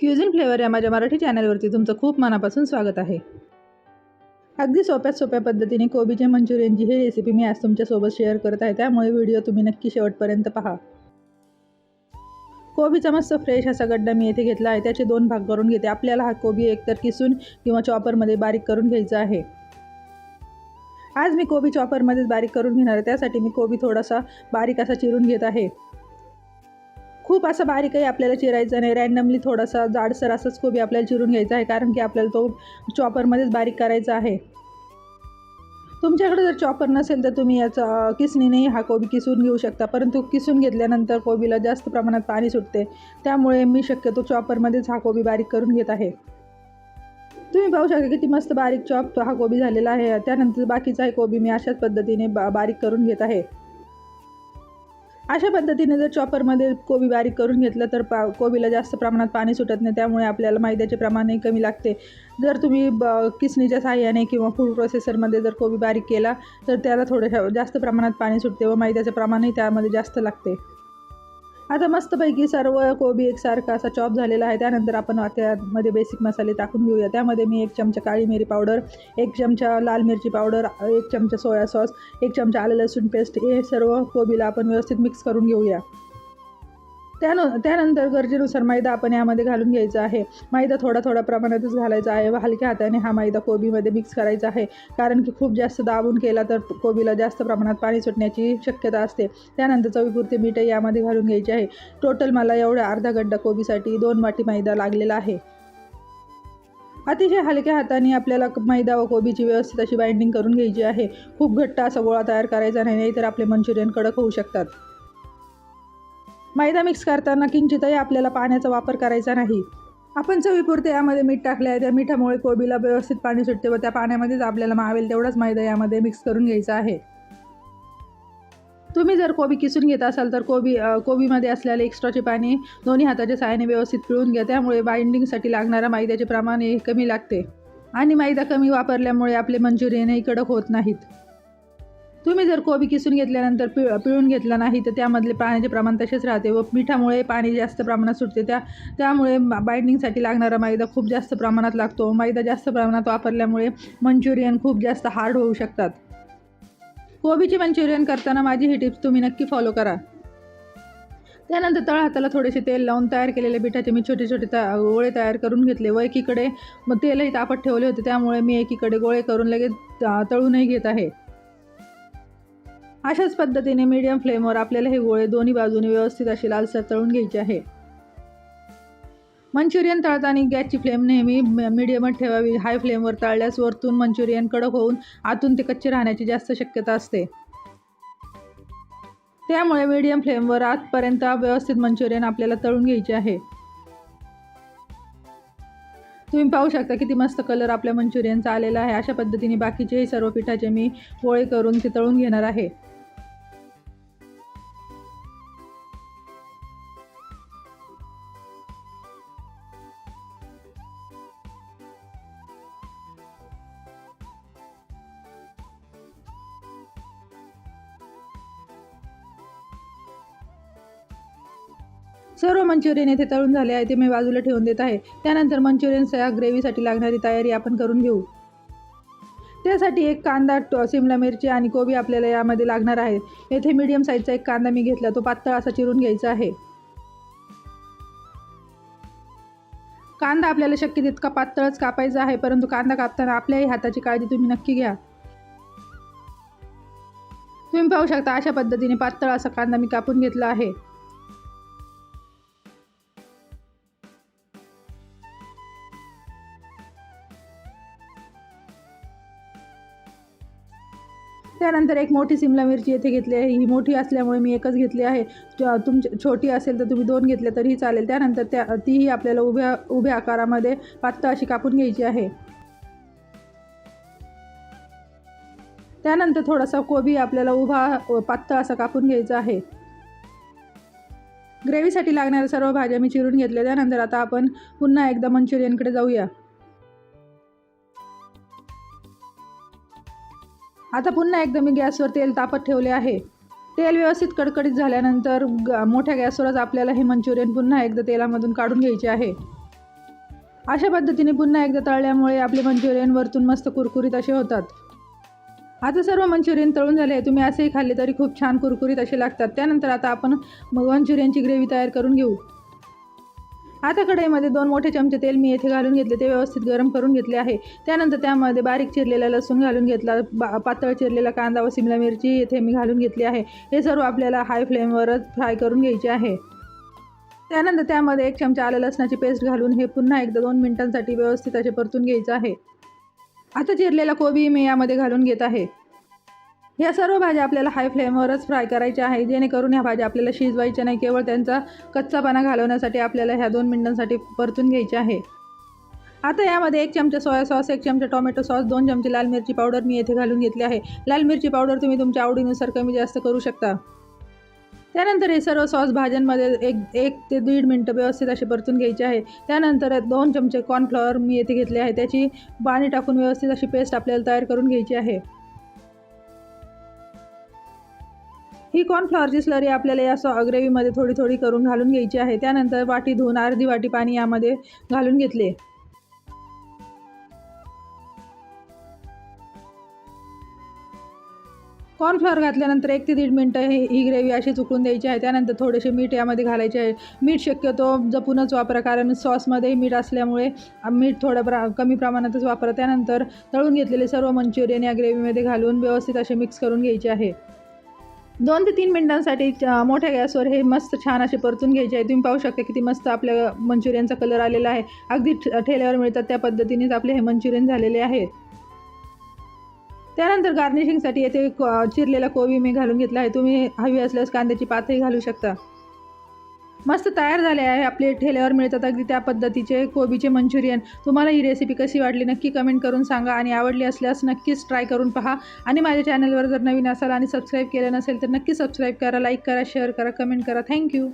Cuisine flavour या माझ्या मराठी चॅनलवरती तुमचं खूप मनापासून स्वागत आहे. अगदी सोप्यात सोप्या पद्धतीने कोबीचे मंचुरियनची ही रेसिपी मी आज तुमच्यासोबत शेअर करत आहे. त्यामुळे व्हिडिओ तुम्ही नक्की शेवटपर्यंत पहा. कोबीचा मस्त फ्रेश असा गड्डा मी येथे घेतला आहे. त्याचे दोन भाग करून घेते. आपल्याला हा कोबी एकतर किसून किंवा चॉपरमध्ये बारीक करून घ्यायचा आहे. आज मी कोबी चॉपरमध्येच बारीक करून घेणार आहे. त्यासाठी मी कोबी थोडासा बारीक असा चिरून घेत आहे. खूप असं बारीकही आपल्याला चिरायचं नाही. रॅन्डमली थोडासा जाडसर असंच कोबी आपल्याला चिरून घ्यायचा आहे कारण की आपल्याला तो चॉपरमध्येच बारीक करायचा आहे. तुमच्याकडे जर चॉपर नसेल तर तुम्ही याचा किसणीनेही हा कोबी किसून घेऊ शकता. परंतु किसून घेतल्यानंतर कोबीला जास्त प्रमाणात पाणी सुटते. त्यामुळे मी शक्यतो चॉपरमध्येच हा कोबी बारीक करून घेत आहे. तुम्ही पाहू शकता किती मस्त बारीक चॉप हा कोबी झालेला आहे. त्यानंतर बाकीचाही कोबी मी अशाच पद्धतीने बा बारीक करून घेत आहे. अशा पद्धतीने जर चॉपरमध्ये कोबी बारीक करून घेतलं तर पा कोबीला जास्त प्रमाणात पाणी सुटत नाही. त्यामुळे आपल्याला मैद्याचे प्रमाणही कमी लागते. जर तुम्ही ब किसणीच्या साह्याने किंवा फूड प्रोसेसरमध्ये जर कोबी बारीक केला तर त्याला थोडंशा जास्त प्रमाणात पाणी सुटते व मैद्याचे प्रमाणही त्यामध्ये जास्त लागते. आता मस्तपैकी सर्व कोबी एकसारखा असा चॉप झालेला आहे. त्यानंतर आपण त्यामध्ये बेसिक मसाले टाकून घेऊया. त्यामध्ये मी एक चमचा काळी मिरी पावडर एक चमचा लाल मिरची पावडर एक चमचा सोया सॉस एक चमचा आलं लसूण पेस्ट हे सर्व कोबीला आपण व्यवस्थित मिक्स करून घेऊया. त्यान त्यानंतर गरजेनुसार मैदा आपण यामध्ये घालून घ्यायचा आहे. मैदा थोडा थोडा प्रमाणातच घालायचा आहे. व हलक्या हाताने हा मैदा कोबीमध्ये मिक्स करायचा आहे. कारण की खूप जास्त दाबून केला तर कोबीला जास्त प्रमाणात पाणी सुटण्याची शक्यता असते. त्यानंतर चवीपुरते मीठ यामध्ये घालून घ्यायचे आहे. टोटल मला एवढा अर्धा गड्डा कोबीसाठी दोन वाटी मैदा लागलेला आहे. अतिशय हलक्या हाताने आपल्याला मैदा व कोबीची व्यवस्थित अशी बाइंडिंग करून घ्यायची आहे. खूप घट्ट असा गोळा तयार करायचा नाही नाहीतर आपले मंचुरियन कडक होऊ शकतात. मैदा मिक्स करताना किंचितही आपल्याला पाण्याचा वापर करायचा नाही. आपण चवीपुरते यामध्ये मीठ टाकले आहे त्या मिठामुळे कोबीला व्यवस्थित पाणी सुटते व त्या पाण्यामध्येच आपल्याला मावेल तेवढाच मैदा यामध्ये मिक्स करून घ्यायचा आहे. तुम्ही जर कोबी किसून घेत असाल तर कोबी कोबीमध्ये असलेले एक्स्ट्राचे पाणी दोन्ही हाताच्या सहाय्याने व्यवस्थित पिळून घ्या. त्यामुळे बाइंडिंगसाठी लागणाऱ्या मैद्याचे प्रमाण हे कमी लागते. आणि मैदा कमी वापरल्यामुळे आपले मंचुरियनही कडक होत नाहीत. तुम्ही जर कोबी किसून घेतल्यानंतर पिळ पिळून घेतला नाही तर त्यामधले पाण्याचे प्रमाण तसेच राहते व मिठामुळे पाणी जास्त प्रमाणात सुटते. त्या त्यामुळे बाइंडिंगसाठी लागणारा मैदा खूप जास्त प्रमाणात लागतो. मैदा जास्त प्रमाणात वापरल्यामुळे मंचुरियन खूप जास्त हार्ड होऊ शकतात. कोबीचे मंचुरियन करताना माझी ही टिप्स तुम्ही नक्की फॉलो करा. त्यानंतर तळ हाताला थोडेसे तेल लावून तयार केलेले पिठाचे मी छोटे छोटे त गोळे तयार करून घेतले. व एकीकडे मग तेलही तापत ठेवले होते. त्यामुळे मी एकीकडे गोळे करून लगेच तळूनही घेत आहे. अशाच पद्धतीने मीडियम फ्लेमवर आपल्याला हे गोळे दोन्ही बाजूने व्यवस्थित असे लालसर तळून घ्यायचे आहे. मंचुरियन तळताना गॅसची फ्लेम नेहमी मिडियमच ठेवावी. हाय फ्लेमवर तळल्यास वरतून मंचुरियन कडक होऊन आतून ते कच्चे राहण्याची जास्त शक्यता असते. त्यामुळे मीडियम फ्लेमवर आतपर्यंत व्यवस्थित मंचुरियन आपल्याला तळून घ्यायचे आहे. तुम्ही पाहू शकता किती मस्त कलर आपल्या मंचुरियनचा आलेला आहे. अशा पद्धतीने बाकीचेही सर्व पिठाचे मी पोळे करून ते तळून घेणार आहे. सर्व मंचुरियन येथे तळून झाले आहे ते मी बाजूला ठेवून देत आहे. त्यानंतर मंचुरियनच्या ग्रेव्हीसाठी लागणारी तयारी आपण करून घेऊ. त्यासाठी एक कांदा सिमला मिरची आणि कोबी आपल्याला यामध्ये लागणार आहे. येथे मीडियम साईजचा एक कांदा मी घेतला तो पातळ असा चिरून घ्यायचा आहे. कांदा आपल्याला शक्य तितका पातळच कापायचा आहे परंतु कांदा कापताना आपल्याही हाताची काळजी तुम्ही नक्की घ्या. तुम्ही पाहू शकता अशा पद्धतीने पातळ असा कांदा मी कापून घेतला आहे. त्यानंतर एक मोठी सिमला मिरची येथे घेतली आहे. ही मोठी असल्यामुळे मी एकच घेतली आहे. तुमची छोटी असेल तर तुम्ही दोन घेतल्या तरीही चालेल. त्यानंतर त्या तीही आपल्याला उभ्या उभ्या आकारामध्ये पातळ अशी कापून घ्यायची आहे. त्यानंतर थोडासा कोबी आपल्याला उभा पातळ असा कापून घ्यायचा आहे. ग्रेव्हीसाठी लागणाऱ्या सर्व भाज्या मी चिरून घेतल्या. त्यानंतर आता आपण पुन्हा एकदा मंचुरियनकडे जाऊया. आता पुन्हा एकदा मी गॅसवर तेल तापत ठेवले आहे. तेल व्यवस्थित कडकडीत झाल्यानंतर ग मोठ्या गॅसवरच आपल्याला हे मंचुरियन पुन्हा एकदा तेलामधून काढून घ्यायचे आहे. अशा पद्धतीने पुन्हा एकदा तळल्यामुळे आपले मंचुरियन वरतून मस्त कुरकुरीत असे होतात. आता सर्व मंचुरियन तळून झाले आहे. तुम्ही असेही खाल्ले तरी खूप छान कुरकुरीत असे लागतात. त्यानंतर आता आपण मग मंचुरियनची ग्रेव्ही तयार करून घेऊ. आता कढईमध्ये दोन मोठे चमचे तेल मी येथे घालून घेतले. ते व्यवस्थित गरम करून घेतले आहे. त्यानंतर त्यामध्ये बारीक चिरलेला लसूण घालून घेतला. बा पातळ चिरलेला कांदा व सिमला मिरची येथे मी घालून घेतली आहे. हे सर्व आपल्याला हाय फ्लेमवरच फ्राय करून घ्यायचे आहे. त्यानंतर त्यामध्ये एक चमचा आलं लसणाची पेस्ट घालून हे पुन्हा एकदा दोन मिनिटांसाठी व्यवस्थित असे परतून घ्यायचं आहे. आता चिरलेला कोबी मी यामध्ये घालून घेत आहे. या सर्व भाज्या आपल्याला हाय फ्लेमवरच फ्राय करायच्या आहे जेणेकरून ह्या भाज्या आपल्याला शिजवायच्या नाही. केवळ त्यांचा कच्चापणा घालवण्यासाठी आपल्याला ह्या दोन मिनिटांसाठी परतून घ्यायचे आहे. आता यामध्ये एक चमचा सोया सॉस एक चमचा टोमॅटो सॉस दोन चमचे लाल मिरची पावडर मी येथे घालून घेतली आहे. लाल मिरची पावडर तुम्ही तुमच्या आवडीनुसार कमी जास्त करू शकता. त्यानंतर हे सर्व सॉस भाज्यांमध्ये एक एक ते दीड मिनटं व्यवस्थित असे परतून घ्यायचे आहे. त्यानंतर दोन चमचे कॉर्नफ्लॉवर मी येथे घेतले आहे. त्याची पाणी टाकून व्यवस्थित अशी पेस्ट आपल्याला तयार करून घ्यायची आहे. ही कॉर्नफ्लॉवरची स्लरी आपल्याला या सॉ ग्रेव्हीमध्ये थोडी थोडी करून घालून घ्यायची आहे. त्यानंतर वाटी धुवून अर्धी वाटी पाणी यामध्ये घालून घेतले. कॉर्नफ्लॉवर घातल्यानंतर एक ते दीड मिनटं ही ही ग्रेव्ही अशी चुकून द्यायची आहे. त्यानंतर थोडेसे मीठ यामध्ये घालायचे आहे. मीठ शक्यतो जपूनच वापरा कारण सॉसमध्ये मीठ असल्यामुळे मीठ थोडं प्रा कमी प्रमाणातच वापरा. त्यानंतर तळून घेतलेले सर्व मंचुरियन या ग्रेव्हीमध्ये घालून व्यवस्थित असे मिक्स करून घ्यायचे आहे. दोन ते तीन मिनिटांसाठी मोठ्या गॅसवर हे मस्त छान असे परतून घ्यायचे आहे. तुम्ही पाहू शकता किती मस्त आपल्या मंचुरियनचा कलर आलेला आहे. अगदी ठेल्यावर मिळतात त्या पद्धतीनेच आपले हे मंचुरियन झालेले आहेत. त्यानंतर गार्निशिंगसाठी येथे चिरलेला कोबी मी घालून घेतला आहे. तुम्ही हवी असल्यास कांद्याची पातही घालू शकता. मस्त तयार झाले आहे. आपले ठेल्यावर मिळतात अगदी त्या पद्धतीचे कोबीचे मंचुरियन. तुम्हाला ही रेसिपी कशी वाटली नक्की कमेंट करून सांगा आणि आवडली असल्यास नक्कीच ट्राय करून पहा. आणि माझ्या चॅनलवर जर नवीन असाल आणि सबस्क्राईब केलं नसेल तर नक्की सबस्क्राईब करा लाईक करा शेअर करा कमेंट करा. थँक्यू